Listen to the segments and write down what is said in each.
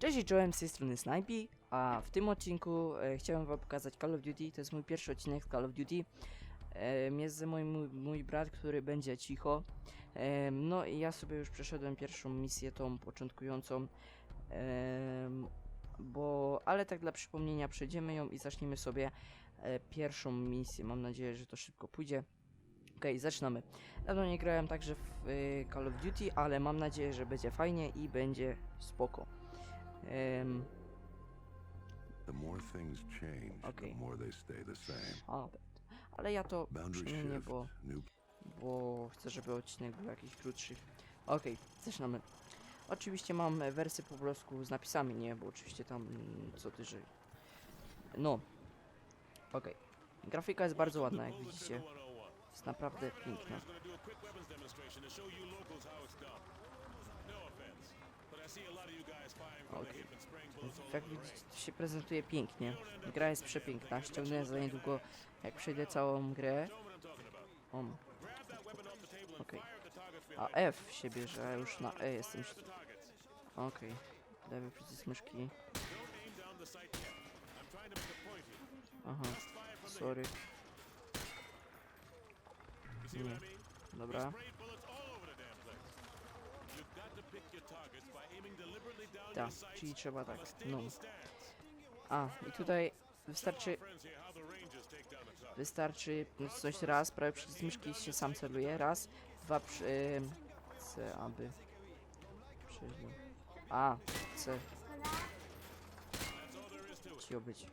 Cześć i czołem, z tej strony Snipey, a w tym odcinku e, chciałem wam pokazać Call of Duty, to jest mój pierwszy odcinek z Call of Duty. E, jest ze mój, mój, mój brat, który będzie cicho. E, no i ja sobie już przeszedłem pierwszą misję, tą początkującą. Em, bo, ale tak dla przypomnienia przejdziemy ją i zaczniemy sobie e, pierwszą misję. Mam nadzieję, że to szybko pójdzie. Okej, zaczynamy. Dawno nie grałem także w y, Call of Duty, ale mam nadzieję, że będzie fajnie i będzie spoko. Em, The more things change, Okay. the more they stay the same. a, ale ja to shift, bo, bo chcę, żeby odcinek był jakiś krótszy. Okej, zaczynamy. Oczywiście mam wersję po polsku z napisami, nie, bo oczywiście tam mm, co tydzień. No. Okej. Grafika jest bardzo ładna, jak widzicie. Jest naprawdę piękna. Okej. Jak widzicie, to się prezentuje pięknie. Gra jest przepiękna. Ściągnę za niedługo, jak przejdę całą grę. O. Okej. A F się bierze, a już na E jestem. Okej. Lewy przycisk myszki. Aha. Sorry. Nie. Dobra. Tak, czyli trzeba tak. No. A, i tutaj wystarczy. Wystarczy coś raz, prawie przycisk myszki się sam celuje. Raz, dwa przy. C, aby. Przejdzie. A, C. Ci być.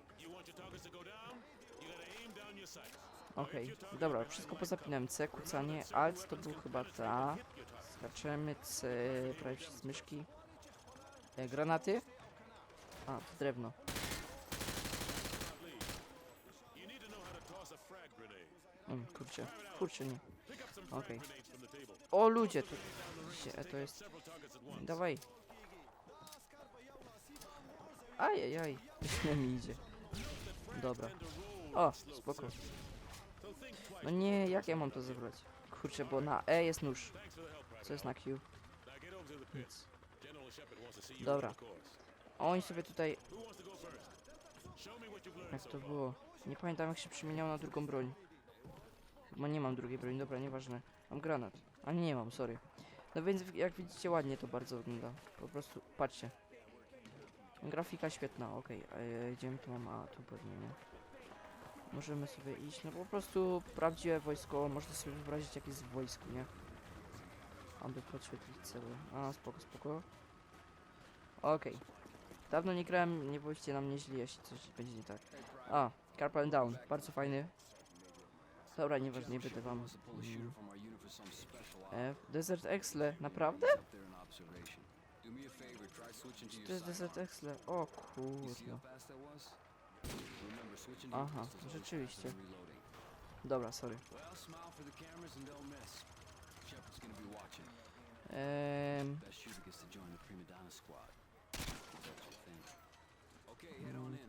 Okej, dobra, wszystko pozapinałem. C, kucanie, Alt to był chyba ta. Skaczemy, C, prawie przycisk myszki. E, granaty? A, drewno. Mm, kurczę, kurczę nie. Okej. O ludzie, to, się, to jest... Dawaj. Ajajaj, źle mi idzie. Dobra. O, spoko. No nie, jak ja mam to zebrać? Kurczę, bo na E jest nóż. Co jest na Q? Dobra. Oni sobie tutaj... Jak to było? Nie pamiętam jak się przemieniało na drugą broń. Chyba nie mam drugiej broni, dobra, nieważne. Mam granat. A nie, nie mam, sorry. No więc jak widzicie ładnie to bardzo wygląda. Po prostu, patrzcie. Grafika świetna, okej. Okay. Gdzie my tu mam? A, tu pewnie, nie? Możemy sobie iść, no po prostu prawdziwe wojsko, można sobie wyobrazić jak jest w wojsku, nie? Aby podświetlić cele. A, spoko, spoko. Okej. Dawno nie grałem, nie bądźcie na mnie źli, jeśli coś będzie nie tak. A, Carpal Down, bardzo fajny. Dobra, nieważne, nie będę wam... Mm. F, Desert Exle, naprawdę? Czy to jest Desert Exle? O kurno. Aha, rzeczywiście. Dobra, sorry. Ehm,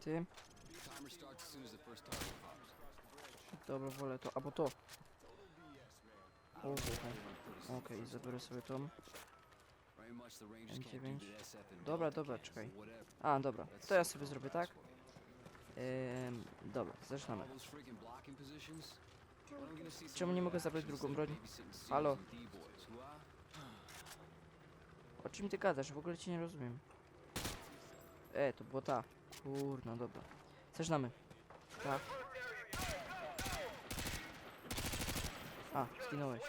ty. Dobra, wolę to, albo to. O, Okej, zabiorę sobie tą. M9. Dobra, dobra, czekaj. A, dobra, to ja sobie zrobię tak. Ehm, dobra, zaczynamy. Czemu nie mogę zabrać drugą broń? Halo? O czym ty gadasz? W ogóle cię nie rozumiem. E, to było ta. Kurno, dobra. Zaczynamy. Tak. A, zginąłeś.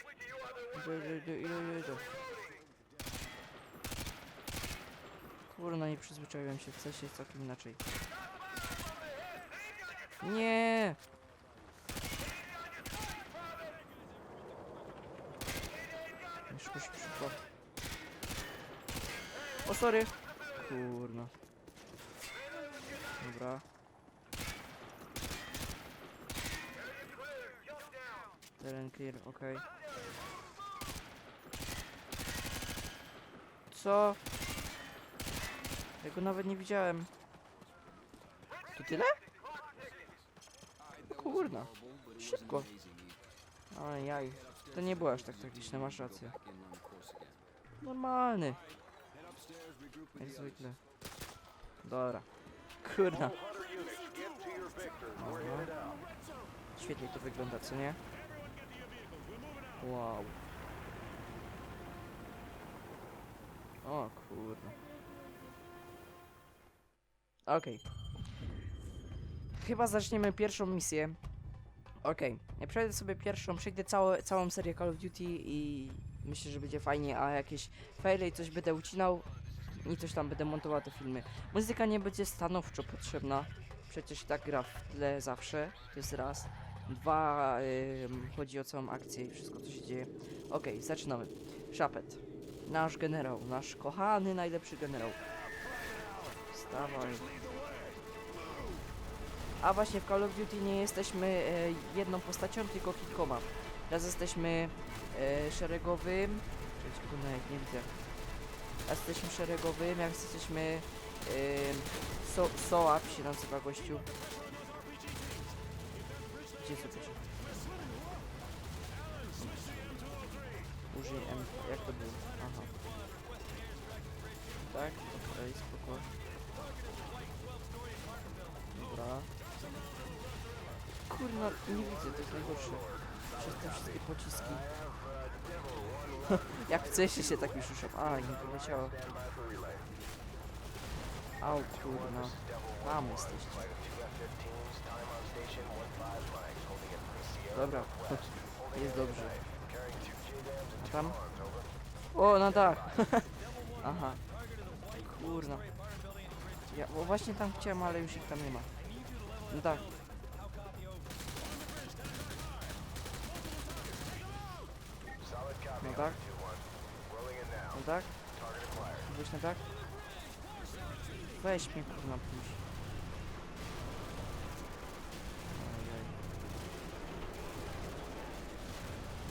Idę. Kurno, nie przyzwyczaiłem się. Sensie jest całkiem inaczej. Nie! Szybko, szybko, szybko. O, sorry. Kurno. Dobra. Teren clear, okej. Co? Ja go nawet nie widziałem. To tyle? Kurna. Szybko. Ajaj. To nie było aż tak tragiczne, masz rację. Normalny. Jak zwykle. Dobra. Kurna. Aha. Świetnie to wygląda, co nie? Wow. O kurna. Okej. Chyba zaczniemy pierwszą misję. Okej, ja przejdę sobie pierwszą, przejdę całe, całą serię Call of Duty i myślę, że będzie fajnie, a jakieś faile i coś będę ucinał i coś tam będę montował te filmy. Muzyka nie będzie stanowczo potrzebna, przecież tak gra w tle zawsze, to jest raz. Dwa, ym, chodzi o całą akcję i wszystko co się dzieje. Okej, zaczynamy. Szapet, nasz generał, nasz kochany, najlepszy generał. Wstawaj. A właśnie w Call of Duty nie jesteśmy e, jedną postacią, tylko kilkoma. Raz jesteśmy e, szeregowym. Nawet nie widzę. Raz jesteśmy szeregowym, jak jesteśmy e, so, Soap się nazywa gościu. Gdzie pisze? Użyj M. Jak to było? Aha. Tak? Okej, spoko. Dobra. Kurna, nie widzę, to jest najgorsze. Przez te wszystkie pociski. Jak w cesie się tak już ruszam. A, nie poleciało. Au, kurna. Tam jesteście. Dobra, chodź. Jest dobrze. A tam? O, na dach. Aha. Kurna. Ja bo właśnie tam chciałem, ale już ich tam nie ma. No tak. No tak. No tak. Byłeś na tak? Weź mnie kurna pójść.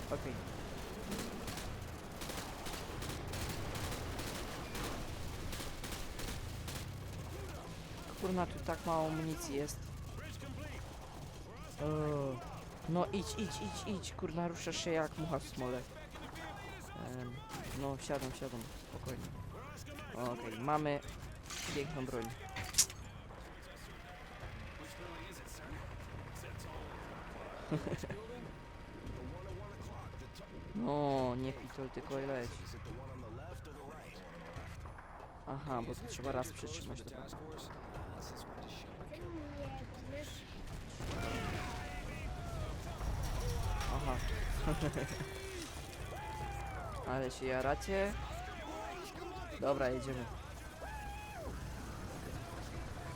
Okej. Kurna, tu tak mało amunicji jest. Eee, No idź, idź, idź, idź, kurna, ruszasz się jak mucha w smole. Em, no, wsiadam, wsiadam, spokojnie. Okej, mamy piękną broń. No, nie pitol, tylko leć. Aha, bo to trzeba raz przytrzymać, dobra. Aha. Ale się jaracie. Dobra, jedziemy.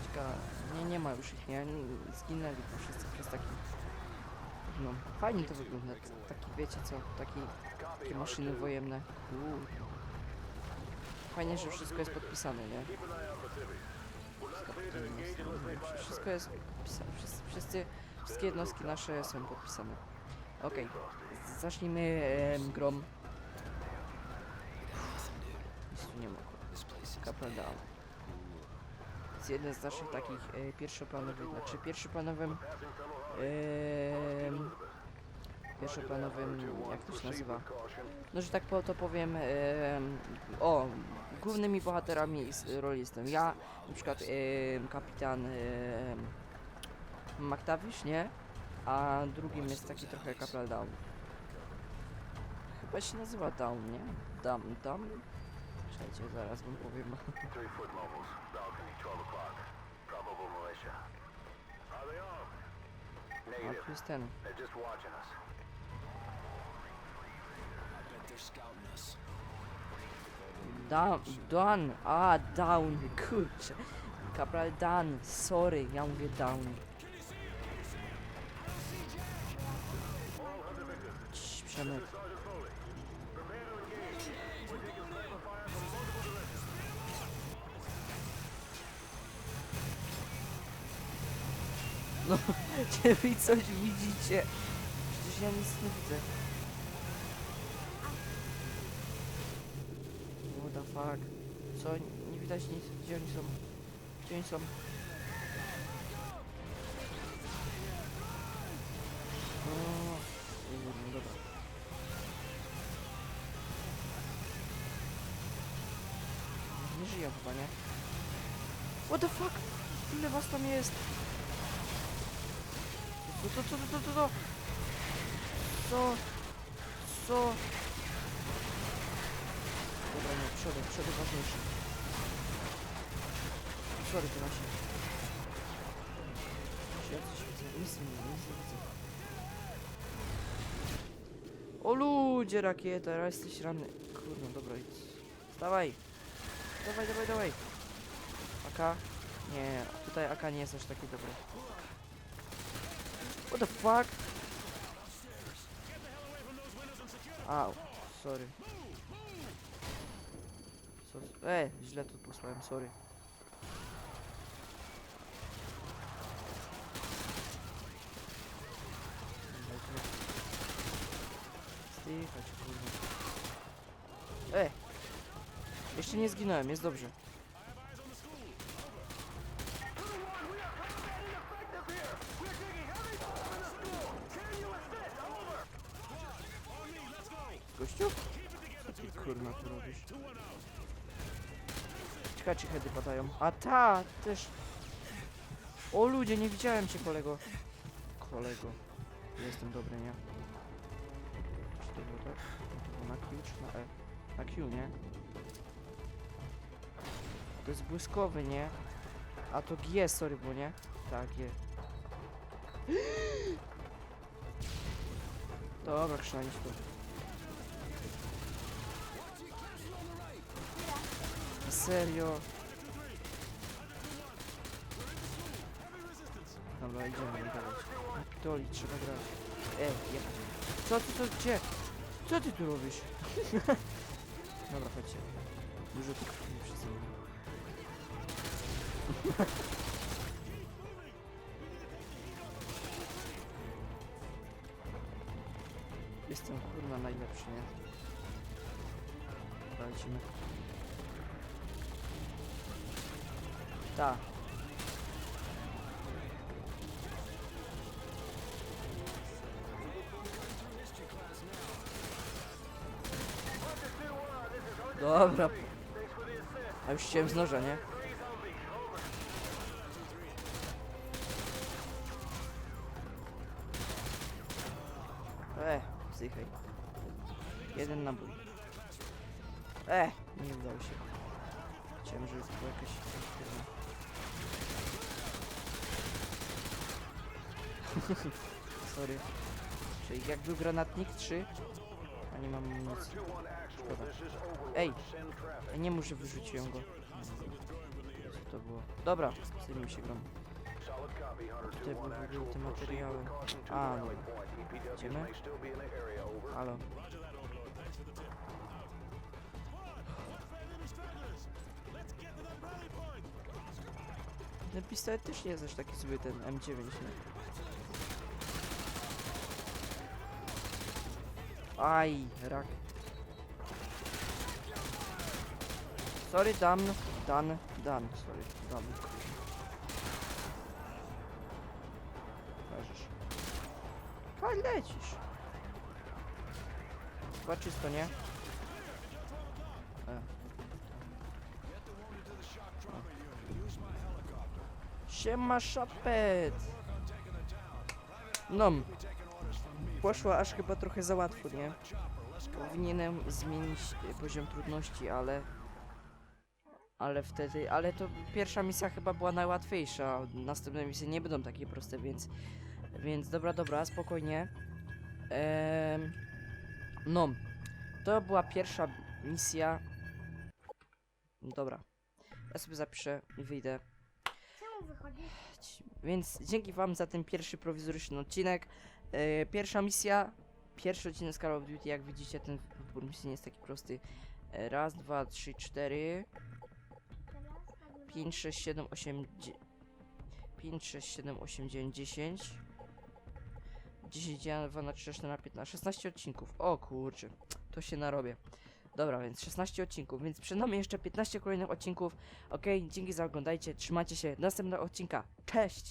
Ciekawe. Nie, nie ma już ich, nie? Zginęli tu wszyscy przez taki... No, fajnie to wygląda. t- Taki, wiecie co, taki... Takie maszyny wojenne. Fajnie, że wszystko jest podpisane, nie? Wszystko jest podpisane. Wszyscy, wszystkie jednostki nasze są podpisane. Okej, z- zacznijmy em, grom. Nic tu nie ma. Down. jest jeden z naszych takich e, pierwszoplanowych, znaczy pierwszoplanowym em, pierwszoplanowym, jak to się nazywa? No, że tak po, to powiem, em, o, głównymi bohaterami roli jestem ja, na przykład em, kapitan em, McTavish, nie? A drugim jest taki trochę kapral Down. Chyba się nazywa Down, nie? Dam, Dam? Czekajcie, zaraz wam powiem. Three foot mobiles. Balcony, 12 o'clock. Probable militia. Are they armed? A Negative. tu jest ten. They're just watching us. Down, Down, a Down, kurczę. Kapral Dan, sorry, ja mówię Down. Cii, Przemek. No, czy wy coś widzicie? Przecież ja nic nie widzę. What the fuck? Co? Nie widać nic. Gdzie oni są? Gdzie oni są? O, kurde, dobra. Nie żyją chyba, nie? What the fuck? Ile was tam jest? Co, co, co, co, co, co? Co? Co? Dobra, nie, przodem, przodem ważniejszy. Sorry, to nasi. Czy ja coś widzę? Nic nie. O ludzie, rakieta, teraz jesteś ranny. Kurno, dobra, idź. Dawaj. Dawaj, dawaj, dawaj. AK? Nie, tutaj AK nie jest aż taki dobry. What the fuck? Au, sorry. Co? E, źle tu posłałem, sorry. Stychać, kurwa. E! Jeszcze nie zginąłem, jest dobrze. Gościu? Co ty kurna tu robisz? Ciekawe czy hedy padają. A ta, też. O ludzie, nie widziałem cię kolego. Kolego. Jestem dobry, nie? Czy to było tak? To było na Q czy na E? Na Q, nie? To jest błyskowy, nie? A to G, sorry, było, nie? Tak, G. Dobra, krzanić to. Serio? Dobra, idziemy dalej. Doli, trzeba grać. Ej, jechać. Co ty to, gdzie? Co ty tu robisz? Dobra, chodźcie. Dużo tu krwi przeze mnie. Jestem kurwa najlepszy, nie? Lecimy. Ta. Dobra. A już chciałem z noża, nie? E, zdychaj. Jeden nabój. E, nie udało się. Chciałem, żeby to była jakaś Sorry. Czyli jak był granatnik 3, a nie mam nic. Szkoda. Ej, ja nie muszę wyrzuciłem go. Co to było? Dobra, zajmijmy się grą. Tutaj były w ogóle te materiały. A, no. Idziemy? Halo. Ten pistolet też nie jest aż taki zły, ten M9, nie? Aj, rak. Sorry, Dan, Dan, Dan, sorry, Dan. Leżysz. Kaj lecisz. Chyba czysto, nie? E. Siema szapet! No. Poszło aż chyba trochę za łatwo, nie? Powinienem zmienić e, poziom trudności, ale... Ale wtedy... Ale to pierwsza misja chyba była najłatwiejsza. Następne misje nie będą takie proste, więc... Więc dobra, dobra, spokojnie. Em, no. To była pierwsza misja. Dobra. Ja sobie zapiszę i wyjdę. Czemu wychodzisz? Więc dzięki wam za ten pierwszy prowizoryczny odcinek. E, pierwsza misja, pierwszy odcinek z Call of Duty, jak widzicie ten wybór misji nie jest taki prosty. E, raz, dwa, trzy, cztery, pięć, sześć, siedem, osiem, pięć, sześć, siedem, osiem, dziewięć, dziesięć. 10, 1, 2, na 3, 4, na 15, 16 odcinków. O kurczę, to się narobię. Dobra, więc 16 odcinków, więc przed nami jeszcze 15 kolejnych odcinków. Ok, dzięki za oglądajcie, trzymajcie się, następnego odcinka. Cześć!